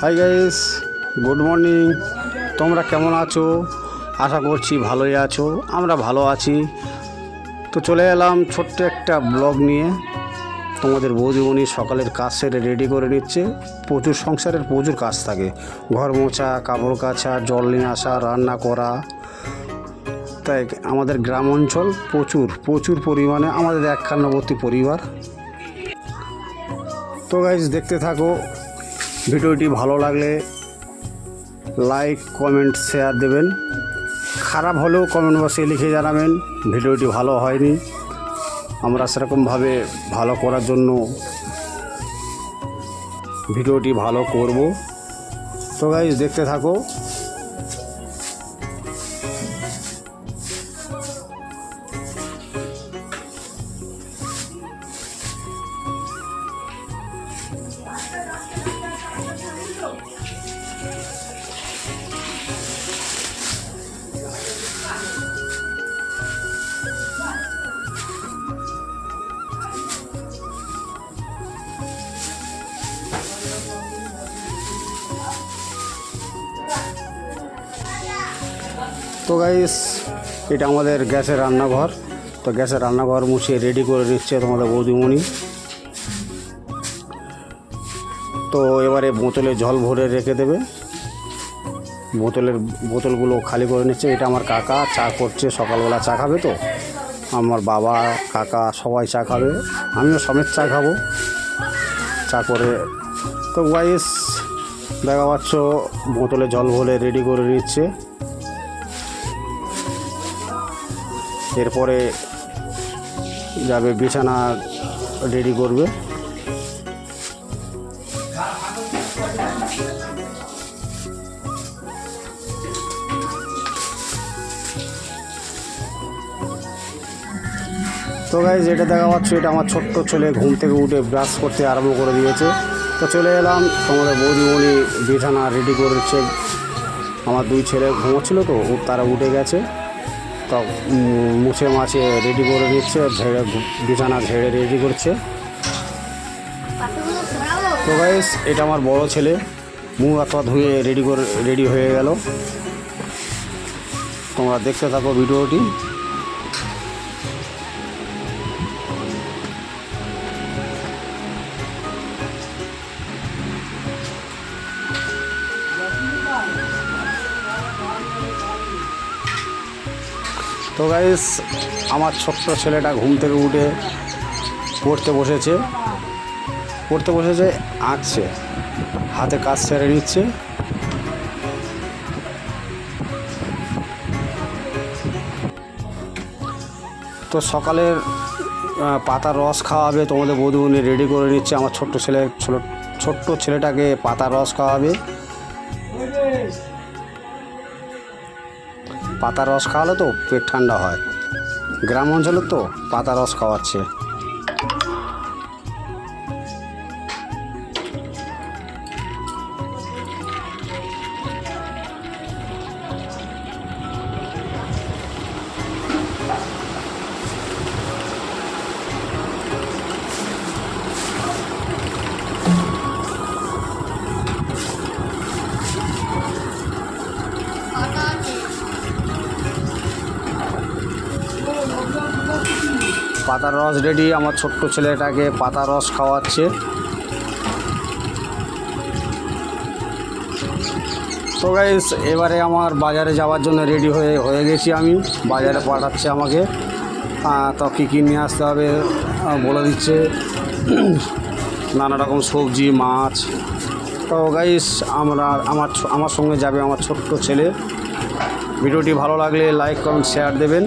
Hi guys good morning তোমরা কেমন আছো? আশা করছি ভালোই আছো। আমরা ভালো আছি। তো চলে এলাম ছোট্ট একটা ব্লগ নিয়ে। তোমাদের বৌদি বৌদিমণি সকালের কাজ সেরে রেডি করে নিচ্ছে। প্রচুর সংসারের প্রচুর কাজ থাকে। ঘর মোছা, কাপড় কাচা, জল নিয়ে আসা, রান্না করা। তাই আমাদের গ্রাম অঞ্চল প্রচুর প্রচুর পরিমাণে আমাদের একান্নবর্তী পরিবার। তো গাইজ দেখতে থাকো। ভিডিওটি ভালো লাগলে লাইক, কমেন্ট, শেয়ার দেবেন। খারাপ হলেও কমেন্ট বক্সে লিখে জানাবেন, ভিডিওটি ভালো হয়নি। আমরা সেরকমভাবে ভালো করার জন্য ভিডিওটি ভালো করব। তো গাইজ দেখতে থাকো। তো গাইস এটা আমাদের গ্যাসের রান্নাঘর। তো গ্যাসের রান্নাঘর মুছিয়ে রেডি করে নিচ্ছে তোমাদের বৌদিমণি। তো এবারে বোতলে জল ভরে রেখে দেবে। বোতলের বোতলগুলো খালি করে নিচ্ছে। এটা আমার কাকা, চা করছে, সকালবেলা চা খাবে তো। আমার বাবা, কাকা সবাই চা খাবে। আমিও সমেত চা খাব। চা করে তো ওয়াইস দেখা পাচ্ছ বোতলে জল ভরে রেডি করে নিচ্ছে। এরপরে যাবে বিছানা রেডি করবে। তো গাই যেটা দেখা পাচ্ছ, এটা আমার ছোট্ট ছেলে ঘুম থেকে উঠে ব্রাশ করতে আরম্ভ করে দিয়েছে। তো চলে এলাম, তোমাদের বৌদিমণি বিছানা রেডি করেছে। আমার দুই ছেলে ঘুমোচ্ছিল তো তারা উঠে গেছে। তো মুছে মাছে রেডি করে দিচ্ছে ঝেড়ে, বিছানা ঝেড়ে রেডি করছে। তো গাইস এটা আমার বড় ছেলে, মুখ হাত ধুয়ে রেডি করে রেডি হয়ে গেল। তোমরা দেখতে থাকো ভিডিওটি। তো গাইস আমার ছোট্ট ছেলেটা ঘুম থেকে উঠে পড়তে বসেছে। পড়তে বসেছে আঁকছে হাতে কাজ সেরে নিচ্ছে। তো সকালের পাতার রস খাওয়াবে, তোমাদের বধুবনি রেডি করে নিচ্ছে। আমার ছোট্ট ছেলে, ছোট, ছোট্ট ছেলেটাকে পাতার রস খাওয়াবে। পাতা রস খাওয়ালে তো পেট ঠান্ডা হয়। গ্রাম অঞ্চলে তো পাতা রস খাওয়াচ্ছে। পাতার রস রেডি আমার ছোট্ট ছেলেটাকে পাতা রস খাওয়াচ্ছে। তো গাইস এবারে আমার বাজারে যাওয়ার জন্য রেডি হয়ে হয়ে গেছি আমি। বাজারে পাঠাচ্ছে আমাকে। তো কী কী নিয়ে আসতে হবে বলে দিচ্ছে। নানা রকম সবজি, মাছ। তো গাইস আমরা, আমার আমার সঙ্গে যাবে আমার ছোট্ট ছেলে। ভিডিওটি ভালো লাগলে লাইক কমেন্ট শেয়ার দেবেন।